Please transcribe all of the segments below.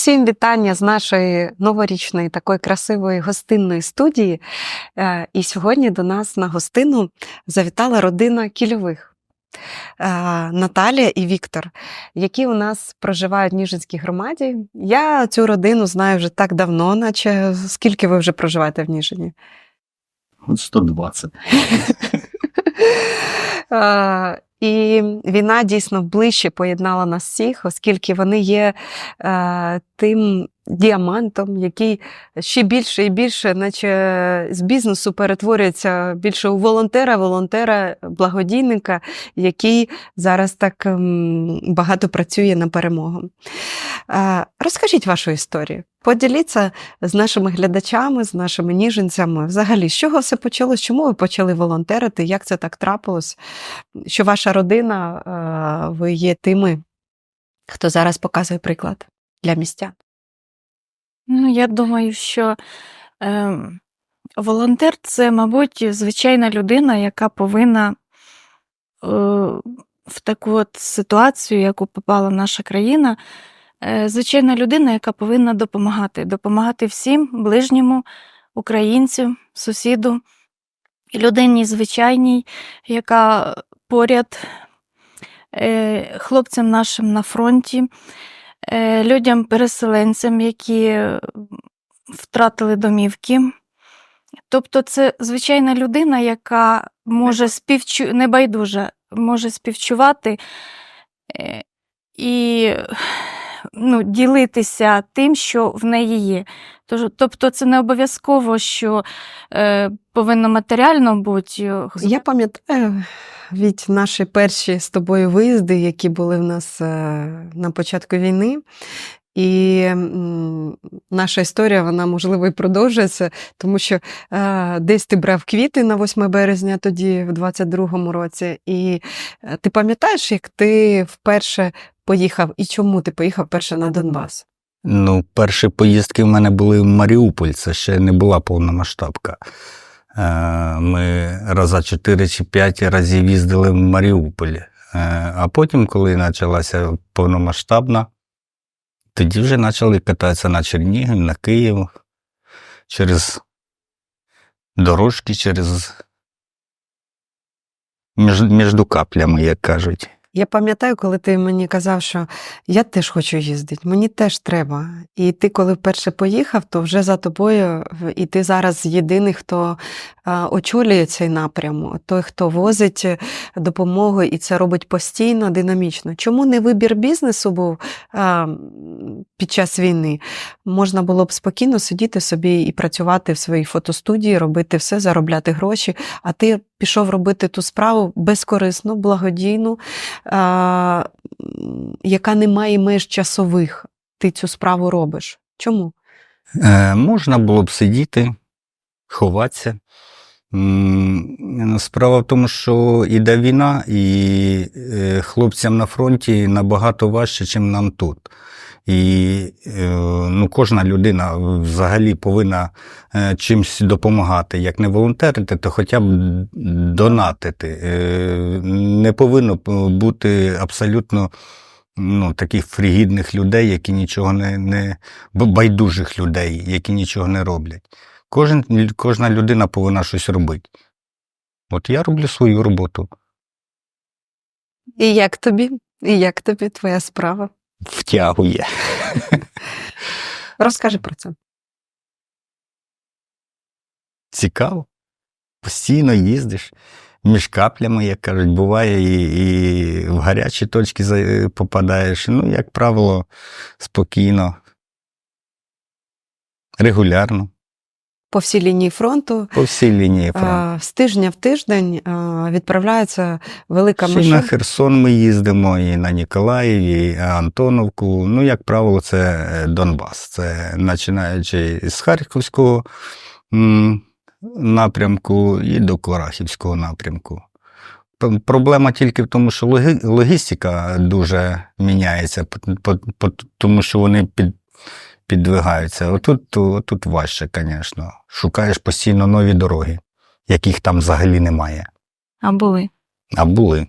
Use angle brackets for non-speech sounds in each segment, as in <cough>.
Всім вітання з нашої новорічної такої красивої гостинної студії. Е, І сьогодні до нас на гостину завітала родина кільових. е, Наталія і Віктор, які у нас проживають в Ніжинській громаді. Я цю родину знаю вже так давно, наче скільки ви вже проживаєте в Ніжині? От 120. <laughs> І війна дійсно ближче поєднала нас всіх, оскільки вони є е, тим діамантом, який ще більше і більше, наче з бізнесу перетворюється більше у волонтера, волонтера, благодійника, який зараз так ем, багато працює на перемогу. Розкажіть вашу історію. Поділіться з нашими глядачами, з нашими ніженцями. Взагалі, з чого все почалось? Чому ви почали волонтерити? Як це так трапилось? Що ваша родина, е, ви є тими, хто зараз показує приклад для містян? Ну, я думаю, що е, волонтер це, мабуть, звичайна людина, яка повинна е, в таку от ситуацію, яку попала наша країна, е, звичайна людина, яка повинна допомагати, допомагати всім, ближньому, українцю, сусіду, людині звичайній, яка поряд е, хлопцям нашим на фронті людям-переселенцям, які е, втратили домівки. Тобто, це звичайна людина, яка може співчу... небайдужа, може співчувати е, і ну, ділитися тим, що в неї є. Тож, тобто, це не обов'язково, що е, повинно матеріально бути. Я пам'ятаю від наші перші з тобою виїзди, які були в нас е, на початку війни. І наша історія, вона можливо і продовжується, тому що е, десь ти брав квіти на 8 березня, тоді, в 22-му році. І е, ти пам'ятаєш, як ти вперше поїхав, і чому ти поїхав вперше на Донбас? Ну, перші поїздки в мене були в Маріуполь, це ще не була повномасштабка. Е, Ми раза 4 чи 5 разів їздили в Маріуполь. Е, А потім, коли почалася повномасштабна, тоді вже почали кататися на Чернігів, на Київ, через дорожки, через між, між каплями, як кажуть. Я пам'ятаю, коли ти мені казав, що я теж хочу їздити, мені теж треба. І ти, коли вперше поїхав, то вже за тобою, і ти зараз єдиний, хто очолює цей напрям, той, хто возить допомогу, і це робить постійно, динамічно. Чому не вибір бізнесу був під час війни? Можна було б спокійно сидіти собі і працювати в своїй фотостудії, робити все, заробляти гроші, а ти пішов робити ту справу безкорисну, благодійну а, яка не має меж часових, ти цю справу робиш. Чому? Е, можна було б сидіти, ховатися. Справа в тому, що іде війна, і е, хлопцям на фронті набагато важче, ніж нам тут. І е, ну, кожна людина взагалі повинна е, чимось допомагати. Як не волонтерити, то хоча б донатити. Е, Не повинно бути абсолютно ну, таких фрігідних людей, які нічого не, не байдужих людей, які нічого не роблять. Кожен, кожна людина повинна щось робити. От я роблю свою роботу. І як тобі? І як тобі твоя справа? Втягує. Розкажи про це. Цікаво. Постійно їздиш між каплями, як кажуть, буває, і, і в гарячі точки попадаєш. Ну, як правило, спокійно, регулярно, По всій лінії фронту. по всій лінії фронту. а, З тижня в тиждень а, відправляється велика машина. на Херсон ми їздимо, і на Ніколаїв, і Антоновку. Ну, як правило, це е, Донбас. Це починаючи з Харківського напрямку і до Корахівського напрямку. Проблема тільки в тому, що логістика дуже міняється, тому що вони під, підвигаються. Отут, отут важче, звісно. Шукаєш постійно нові дороги, яких там взагалі немає. А були. А були.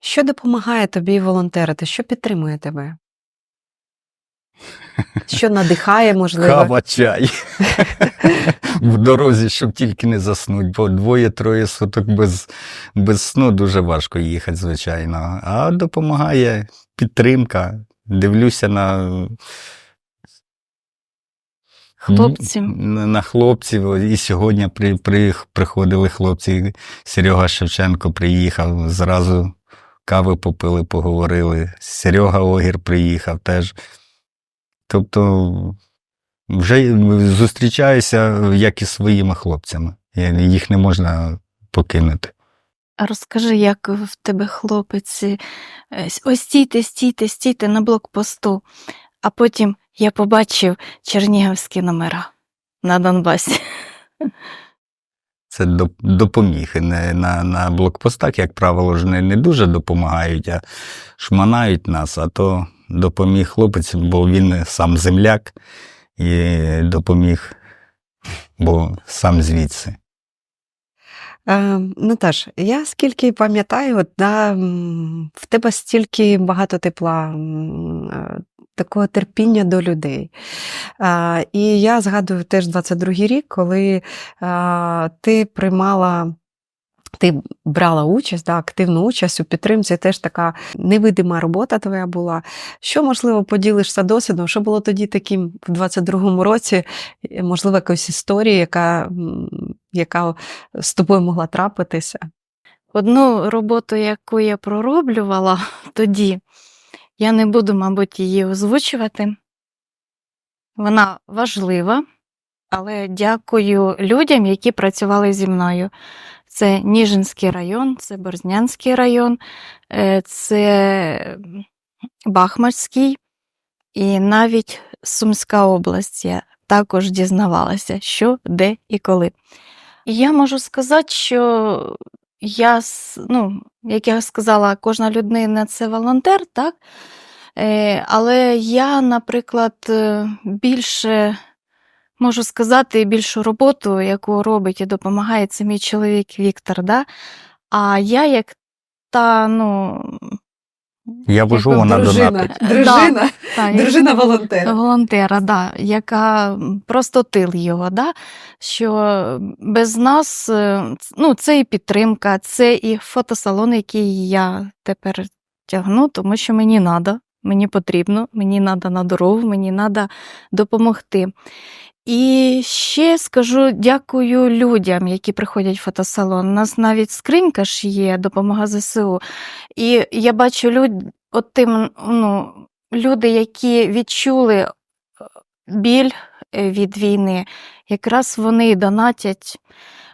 Що допомагає тобі волонтерити? Що підтримує тебе? Що надихає, можливо. Кава, чай. В дорозі, щоб тільки не заснуть, бо двоє-троє суток без, без сну дуже важко їхати, звичайно. А допомагає підтримка. Дивлюся на, Хлопці. на, хлопців. І сьогодні при, при, приходили хлопці. Серега Шевченко приїхав, зразу кави попили, поговорили. Серега Огір приїхав теж. Тобто вже зустрічаюся як із своїми хлопцями. Їх не можна покинути. А розкажи, як в тебе хлопець, е, ось стійте, стійте, стійте на блокпосту. А потім я побачив чернігівські номера на Донбасі. Це допоміг. Не, на, на блокпостах, як правило, ж не, не дуже допомагають, а шманають нас, а то допоміг хлопець, бо він сам земляк і допоміг, бо сам звідси. Е, Наташ, я скільки пам'ятаю, да, в тебе стільки багато тепла, е, такого терпіння до людей. Е, І я згадую теж 22-й рік, коли е, ти приймала. Ти брала участь, да, активну участь у підтримці, теж така невидима робота твоя була. Що, можливо, поділишся досвідом? Що було тоді таким в 22-му році? Е, Можливо, якась історія, яка, яка з тобою могла трапитися? Одну роботу, яку я пророблювала тоді, я не буду, мабуть, її озвучувати. Вона важлива, але дякую людям, які працювали зі мною. Це Ніжинський район, це Борзнянський район, е, це Бахмачський і навіть Сумська область. Я також дізнавалася, що, де і коли. І я можу сказати, що я, ну, як я сказала, кожна людина це волонтер, так? Е, але я, наприклад, е, більше можу сказати більшу роботу, яку робить і допомагає, це мій чоловік Віктор. Да? А я як та, ну, Я вожу, вона дружина, донатить. дружина, та, дружина волонтера. волонтера, да, яка просто тил його, да, що без нас е, ну, це і підтримка, це і фотосалон, який я тепер тягну, тому що мені треба, мені потрібно, мені треба на дорогу, мені треба допомогти. І ще скажу дякую людям, які приходять в фотосалон. У нас навіть скринька ж є, допомога ЗСУ. І я бачу люд, от тим, ну, люди, які відчули е, біль е, від війни, якраз вони донатять.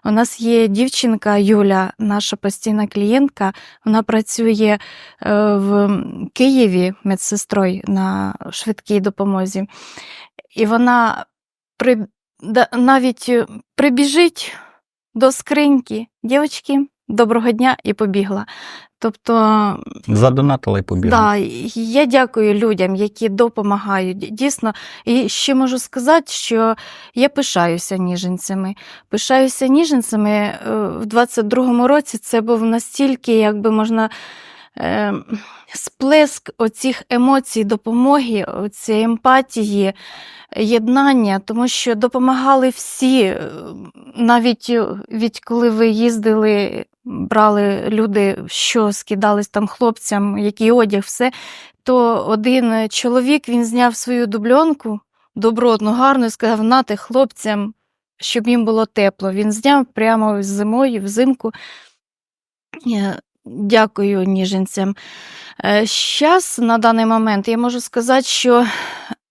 У нас є дівчинка Юля, наша постійна клієнтка. Вона працює е, в Києві медсестрою на швидкій допомозі. І вона при, да, навіть е, прибіжить до скриньки, дівчатки, доброго дня і побігла. Тобто Задонатила і побігла. Да, я дякую людям, які допомагають. Дійсно, і ще можу сказати, що я пишаюся ніженцями. Пишаюся ніженцями е, в 22-му році. Це був настільки, якби можна. Е, Сплеск оцих емоцій, допомоги, оцієї емпатії, єднання, тому що допомагали всі, е, навіть е, від коли ви їздили, брали люди, що скидались там хлопцям, який одяг, все, то один чоловік він зняв свою дубльонку, добротну, гарну, і сказав: нате хлопцям, щоб їм було тепло. Він зняв прямо зимою, взимку. Е, Дякую ніженцям. Зараз, на даний момент, я можу сказати, що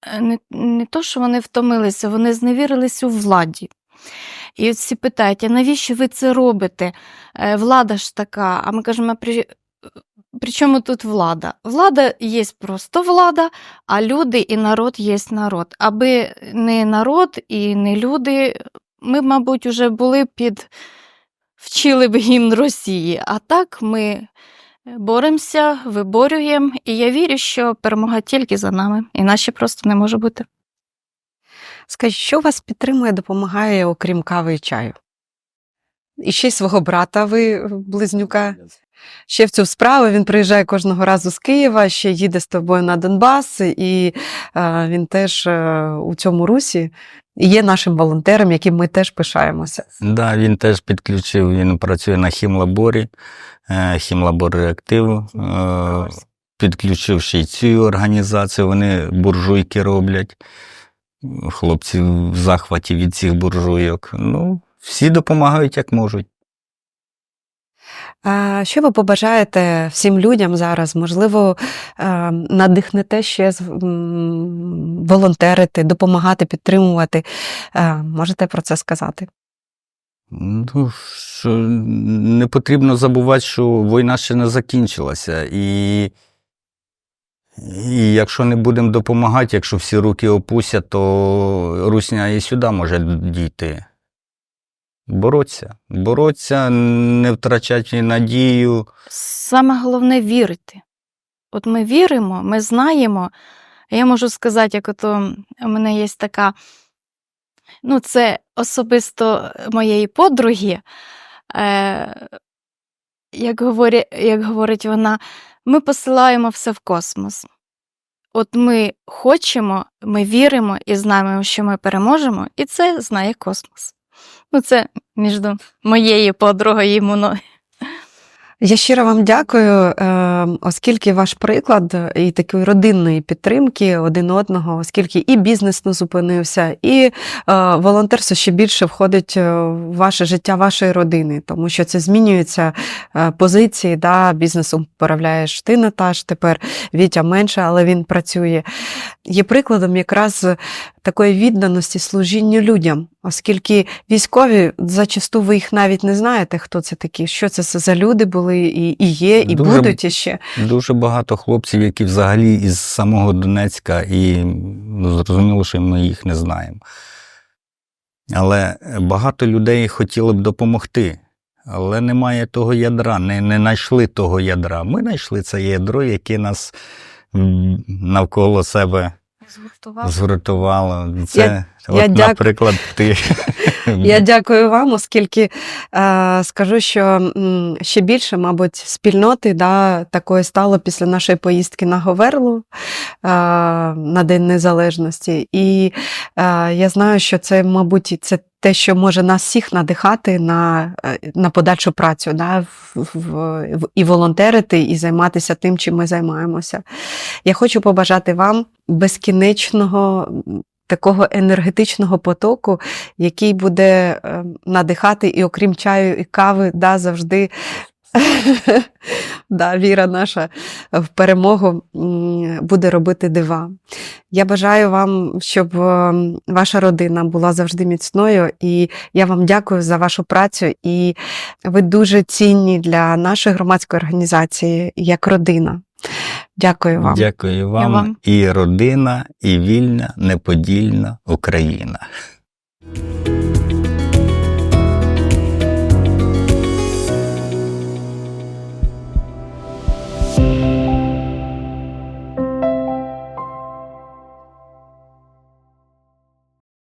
е, не, не то, що вони втомилися, вони зневірились у владі. І от всі питають, а навіщо ви це робите? Е, Влада ж така, а ми кажемо, «А при, при чому тут влада? Влада є просто влада, а люди і народ є народ. Аби не народ і не люди, ми, мабуть, вже були під вчили б гімн Росії. А так ми боремося, виборюємо, і я вірю, що перемога тільки за нами, іначе просто не може бути. Скажіть, що вас підтримує, допомагає, окрім кави і чаю? І ще й свого брата ви близнюка ще в цю справу. Він приїжджає кожного разу з Києва, ще їде з тобою на Донбас, і е, він теж е, у цьому русі є нашим волонтером, яким ми теж пишаємося. Да, він теж підключив, він працює на хімлаборі, е, хімлабор реактиву. Е, підключив ще й цю організацію, вони буржуйки роблять. Хлопці в захваті від цих буржуйок. Ну, всі допомагають як можуть. Що ви побажаєте всім людям зараз? Можливо, е, надихнете ще волонтерити, допомагати, підтримувати. Е, Можете про це сказати? Ну, не потрібно забувати, що війна ще не закінчилася. І, і якщо не будемо допомагати, якщо всі руки опустять, то русня і сюди може дійти. Бороться. Бороться, не втрачати надію. Саме головне вірити. От ми віримо, ми знаємо. Я можу сказати, як ото у мене є така, ну, це особисто моєї подруги. Е, як, говорить, як говорить вона, ми посилаємо все в космос. От ми хочемо, ми віримо і знаємо, що ми переможемо, і це знає космос. Ну, це між моєю подругою і мною. Я щиро вам дякую, е, оскільки ваш приклад і такої родинної підтримки один одного, оскільки і бізнес не зупинився, і е, волонтерство ще більше входить е, в ваше життя вашої родини, тому що це змінюються е, позиції. Да, бізнесом управляєш ти, Наташ, тепер Вітя менше, але він працює. Є прикладом якраз такої відданості служінню людям, оскільки військові зачасту ви їх навіть не знаєте, хто це такі, що це за люди були, і, і є, і Дуже будуть іще. Дуже багато хлопців, які взагалі із самого Донецька, і ну, зрозуміло, що ми їх не знаємо. Але багато людей хотіли б допомогти, але немає того ядра, не, не знайшли того ядра. Ми знайшли це ядро, яке нас навколо себе згуртувало. Це, Я- от, я наприклад, ти. <laughs> Я дякую вам, оскільки е, скажу, що м, ще більше, мабуть, спільноти да, такої стало після нашої поїздки на Говерлу е, на День Незалежності. І е, я знаю, що це, мабуть, це те, що може нас всіх надихати на, е, на подальшу працю, да, в, в, в, і волонтерити, і займатися тим, чим ми займаємося. Я хочу побажати вам безкінечного. Такого енергетичного потоку, який буде е, надихати і окрім чаю і кави, да, завжди <laughs> да, віра наша в перемогу буде робити дива. Я бажаю вам, щоб е, ваша родина була завжди міцною, і я вам дякую за вашу працю. І ви дуже цінні для нашої громадської організації як родина. Дякую вам. Дякую вам. вам. І родина, і вільна, неподільна Україна.